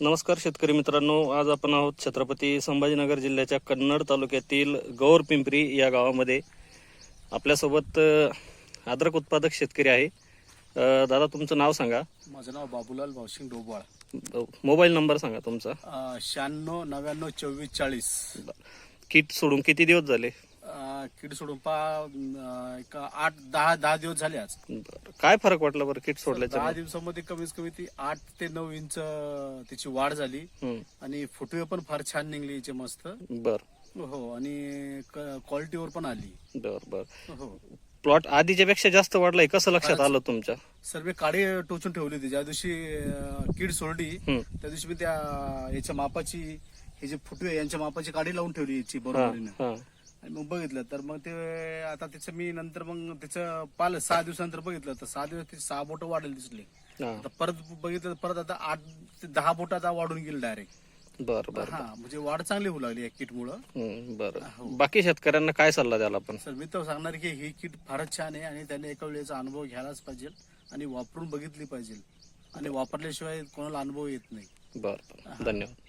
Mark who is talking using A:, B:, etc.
A: नमस्कार शेतकरी मित्रांनो आज आपण आहोत छत्रपती संभाजीनगर जिल्ह्याच्या कन्नड तालुक्यातील गौर पिंपरी या गावामध्ये. आपल्यासोबत अ, अद्रक उत्पादक शेतकरी आहे. अ, दादा तुमचं नाव सांगा.
B: माझं नाव बाबूलाल भावसिंग डोबाळ.
A: अ, मोबाईल नंबर सांगा तुमचा.
B: शहाण्णव नव्याण्णव चोवीस चाळीस.
A: किट सोडून किती दिवस झाले?
B: किड सोडून पा एक आठ दहा दहा दिवस झाले आज.
A: बरं. काय फरक वाटला बरं किट सोडल्याच्या
B: दहा दिवसामध्ये कमीत कमी ती आठ ते नऊ इंच अं, त्याची वाढ झाली. आणि फुटवे पण फार छान निघली याचे मस्त.
A: बर.
B: हो आणि क्वालिटीवर पण आली.
A: बर बर.
B: हो.
A: प्लॉट आधीच्या पेक्षा जास्त वाढलाय कसं लक्षात आलं तुमच्या?
B: सर्व काडी टोचून ठेवली होती. ज्या दिवशी अं, कीड सोडली
A: हम्म.
B: त्या दिवशी मी त्या याच्या मापाची हे जे फुटवे यांच्या मापाची काडी लावून ठेवली याची
A: हा
B: बरोबरीनं.
A: हा.
B: आणि मग बघितलं तर मग ते आता त्याचं मी नंतर मग त्याचं पाहिलं सहा दिवसानंतर बघितलं तर सहा दिवस ते सहा बोट वाढेल दिसले.
A: हा.
B: आता परत बघितलं तर परत आता आठ ते दहा बोट आता वाढून गेली डायरेक्ट
A: बर बर
B: हा म्हणजे वाढ चांगली होऊ लागली या किट मुळे
A: बरं. बाकी शेतकऱ्यांना काय सल्ला द्याल आपण?
B: सर मी तर सांगणार की ही किट फारच छान आहे आणि त्याने एका वेळेचा अनुभव घ्यायलाच पाहिजे आणि वापरून बघितली पाहिजे. आणि वापरल्याशिवाय कोणाला अनुभव येत नाही.
A: बर धन्यवाद
B: हो.